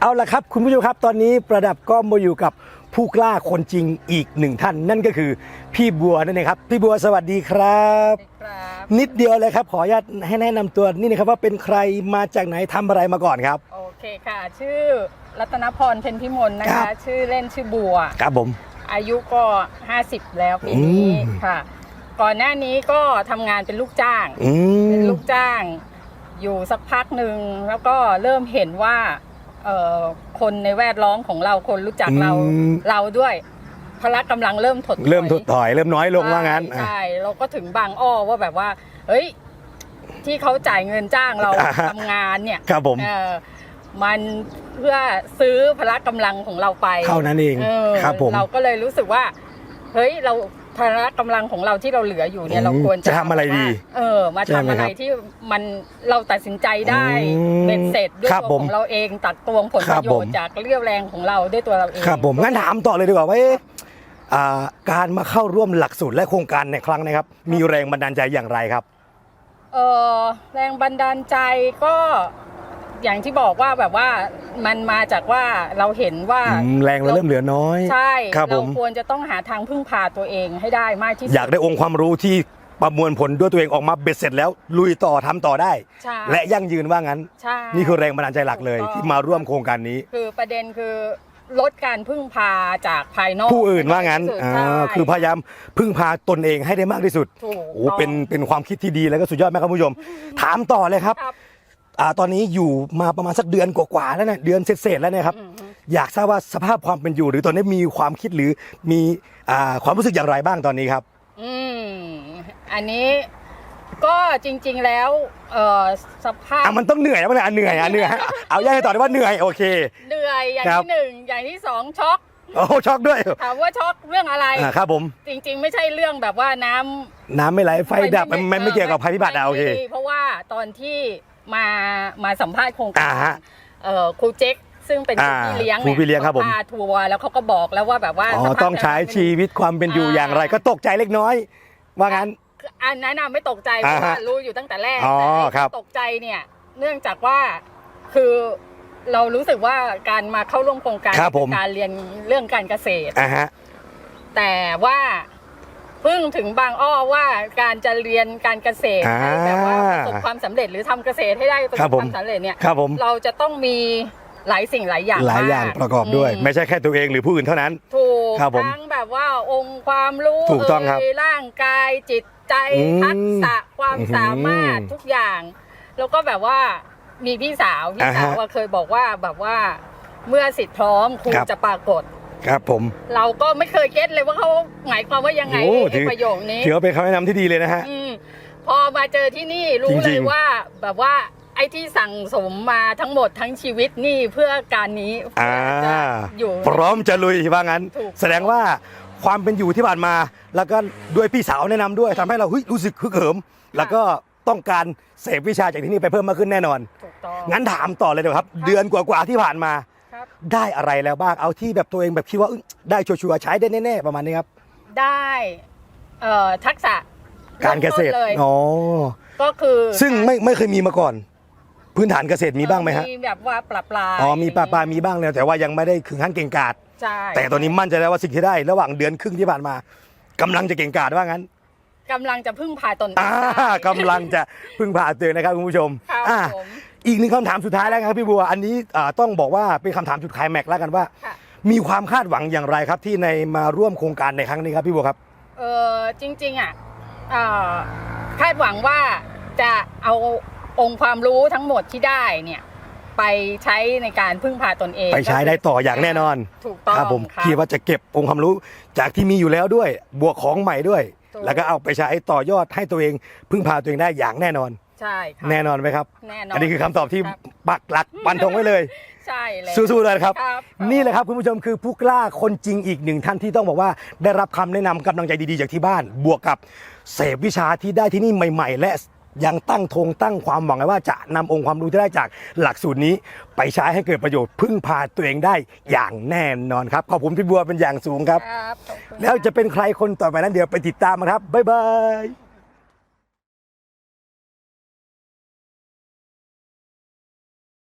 เอาละครับ คุณผู้ชมครับตอนนี้ประดับก็มาอยู่กับผู้กล้าคนจริงอีกหนึ่งท่าน นั่นก็คือพี่บัวนั่นเองครับ พี่บัวสวัสดีครับ ครับนิดเดียวเลยครับ ขออนุญาตให้แนะนำตัวนี่นะครับว่าเป็นใครมาจากไหนทำอะไรมาก่อนครับ โอเคค่ะ ชื่อรัตนพรเพ็ญพิมลนะครัคะ บ ชื่อเล่นชื่อบัว ครับผม อายุก็ 50 แล้วปีนี้อืม ค่ะ ก่อนหน้านี้ก็ทำงานเป็นลูกจ้าง อืเป็นม ลูกจ้าง อยู่สักพักหนึ่งแล้วก็เริ่มเห็นว่าเอ่อ คนในแวดล้อมของเราคนรู้จักเราอืม เราด้วยพละกำลังเริ่มถดถอยเริ่มถดถอยเริ่มน้อยลงว่างั้นใช่ใช่เราก็ถึงบางอ้อว่าแบบว่า เฮ้ย ที่เขาจ่ายเงินจ้างเราอ่าฮะ ทำงานเนี่ยครับผมเออมันเพื่อซื้อพละกำลังของเราไป เท่านั้นเองเออครับผม เราก็เลยรู้สึกว่า เฮ้ยเรา พละกำลังของเราที่เราเหลืออยู่เนี่อืยมเราควรจะทำอะไรดีเออ มาใช่ทำไหมอะไรครับที่มันเราตัดสินใจได้อืมเป็นเสร็จด้วยครับตัวผขมองเราเองตักตวงผลคปรับระโยผชมน์จากเรี่ยวแรงของเราด้วยตัวเราเอง ครับผมงั้นถามต่อเลยดีกว่าว่าเอ๊ะอ่าการมาเข้าร่วมหลักสูตรและโครงการในครั้งนะครับ มีแรงบันดาลใจอย่างไรครับ เออแรงบันดาลใจก็ อย่างที่บอกว่าแบบว่ามันมาจากว่าเราเห็นว่าอืมแรงเราเริ่มเหลือน้อยใช่ครับผเราม ควรจะต้องหาทางพึ่งพาตัวเองให้ได้มากที่สุด อยากได้องค์ความรู้ที่ประมวลผลด้วยตัวเองออกมาเบ็ดเสร็จแล้ว ลุยต่อทำต่อได้ ใช่ และยั่งยืนว่างั้น ใช่ นี่คือแรงบันดาลใจหลักเลยถูกต้อง ที่มาร่วมโครงการนี้ คือประเด็นคือลดการพึ่งพาจากภายนอกผู้อื่นว่างั้นให้ได้ที่สุดอ่าใช่คือพยายามพึ่งพาตนเองให้ได้มากที่สุดถูกโอ้ต้องเป็นเป็นความคิดที่ดีแล้วก็สุดยอดมากครับคุณผู้ชม ถามต่อเลยครับ ครับ อ่าตอนนี้อยู่มาประมาณสักเดือนกว่าๆแล้วนะเดือนเศษๆแล้วเนะครับอืมฮึอยากทราบว่าสภาพความเป็นอยู่ หรือตอนนี้มีความคิดหรือมีอ่าความรู้สึกอย่างไรบ้างตอนนี้ครับ อืมอันนี้ก็จริง ๆแล้วเอ่อสภาพ อะมันต้องเหนื่อยแล้วมันอะเหนื่อยอะเหนื่อยฮะเอาแยกให้ต่อได้ว่าเหนื่อยโอเค เหนื่อยอย่างครับ ที่หนึ่งอย่างที่สองช็อกโอ้ช็อกด้วยถามว่าช็อกเรื่องอะไร อ่าครับผม จริง ๆ ไม่ใช่เรื่องแบบว่าน้ำน้ำไม่ไหลไฟดับมันมันไม่เกี่ยวกับภัยพิบัติอะโอเค ไม่เพราะว่าตอนที่ มามาสัมภาษณ์โครงอ่าการฮะ เอ่อครูเจ๊กซึ่งเป็นครูอ่าพี่เลี้ยงครูพี่เลี้ยงครับผมขาพาทัวร์แล้วเขาก็บอกแล้วว่าแบบว่าอ๋อ สภาพต้องใช้ชีวิตความเป็นอยู่อย่างไรก็ตกใจเล็กน้อย ว่างั้นอันนั้นน่ะไม่ตกใจเพอ่าราะฮะว่ารู้อยู่ตั้งแต่แรกอ๋อแต่ไอ้ครับที่ตกใจเนี่ย เนื่องจากว่าคือเรารู้สึกว่าการมาเข้าร่วมโครงการครับผมการเรียนเรื่องการเกษตร อ่าฮะ แต่ว่า เพิ่งถึงบางอ้อว่าการจะเรียนการเกษตรอ่าให้แบบว่าประสบความสำเร็จหรือทำเกษตรให้ได้ประคสรับบผม ความสำเร็จเนี่ยครับผม เราจะต้องมีหลายสิ่งหลายอย่างหลายอย่างมประกอบด้วย ม ไม่ใช่แค่ตัวเองหรือผู้อื่นเท่านั้น ถูกครับผมทั้งแบบว่าองค์ความรู้ถูกต้องครับเยร่างกายจิตใจอืมทักษะความอื้อหือสามารถทุกอย่าง แล้วก็แบบว่ามีพี่สาวพี่อ่าฮะสาวว่าเคยบอกว่าแบบว่าเมื่อสิทธิ์พร้อมครูครับ จะปรากฏ ครับผมเราก็ไม่เคยเก็ตเลยว่าเขาหมายความว่ายังไงโอ้ไอ้ถือประโยคนี้ถือว่าเป็นคำแนะนำที่ดีเลยนะฮะ อืมพอมาเจอที่นี่รู้จเลริยงๆ ว่า แบบว่าไอ้ที่สั่งสมมาทั้งหมดทั้งชีวิตนี่เพื่อการนี้อ่าเพื่อจะอยู่ พร้อมจะลุยว่างั้น ถูก แสดงว่าความเป็นอยู่ที่ผ่านมา แล้วก็ด้วยพี่สาวแนะนำด้วยทำให้เราเฮ้ยรู้สึกฮึกเหิม แล้วก็ต้องการเสพวิชาจากที่นี่ไปเพิ่มมากขึ้นแน่นอน ถูกต้อง งั้นถามต่อเลยเดี๋ยวครับ เดือนกว่าๆที่ผ่านมาครับ ได้อะไรแล้วบ้างเอาที่แบบตัวเองแบบคิดว่าเอ้ยได้ชัวร์ๆใช้ได้แน่ๆประมาณนี้ครับ ได้เอ่อทักษะการเกษตรริ่มต้นเลยอ๋อก็คือซึ่งไม่ไม่เคยมีมาก่อน พื้นฐานเกษตรมีบ้างไหมฮะมีแบบว่าปรับปลายอ๋อมีปลาปลามีบ้างแล้วแต่ว่ายังไม่ได้ถึงขั้นเก่งกาจใช่แต่ตอนนี้มั่นใจแล้วว่าสิ่งที่ได้ ระหว่างเดือนครึ่งที่ผ่านมากำลังจะเก่งกาจว่างั้นกำลังจะพึ่งพาตนอ่าได้กำลังจะพึ่งพาตัวเองนะครับคุณผู้ชมครับอ่าผม อีกหนึ่งคำถามสุดท้ายแล้วครับพี่บัว อันนี้อ่าต้องบอกว่าเป็นคำถามจุดไคลายแม็กซ์แล้วกันว่าค่ะมีความคาดหวังอย่างไรครับ ที่ในมาร่วมโครงการในครั้งนี้ครับพี่บัวครับเออจริงๆอะเอ่อคาดหวังว่าจะเอาองค์ความรู้ทั้งหมดที่ได้เนี่ยไปใช้ในการพึ่งพาตนเอง ไปใช้ได้ต่ออย่างแน่นอน ถูกต้องครับผมครับคิดว่าจะเก็บองค์ความรู้จากที่มีอยู่แล้วด้วย บวกของใหม่ด้วยถูกแล้วก็เอาไปใช้ต่อยอดให้ตัวเองพึ่งพาตัวเองได้อย่างแน่นอน ใช่ครับแน่นอนไหมครับ แน่นอน อันนี้คือคำตอบที่ครับ ปักหลักปันธงไว้เลย ใช่เลย สู้ๆเลยครับ ครับนี่แหละครับคุณผู้ชมคือผู้กล้าคนจริงอีกหนึ่งท่านที่ต้องบอกว่า ได้รับคำแนะนำกำลังใจดีๆจากที่บ้าน บวกกับเสพวิชาที่ได้ที่นี่ใหม่ ๆ และยังตั้งธงตั้งความหวังไว้ว่าจะนำองค์ความรู้ที่ได้จากหลักสูตรนี้ ไปใช้ให้เกิดประโยชน์พึ่งพาตัวเองได้อย่างแน่นอนครับขอบคุณพี่บัวเป็นอย่างสูงครับ ครับขอบคุณแล้วจะเป็นใครคนต่อไปนั้นเดี๋ยวไปติดตามนะครับบ๊ายบาย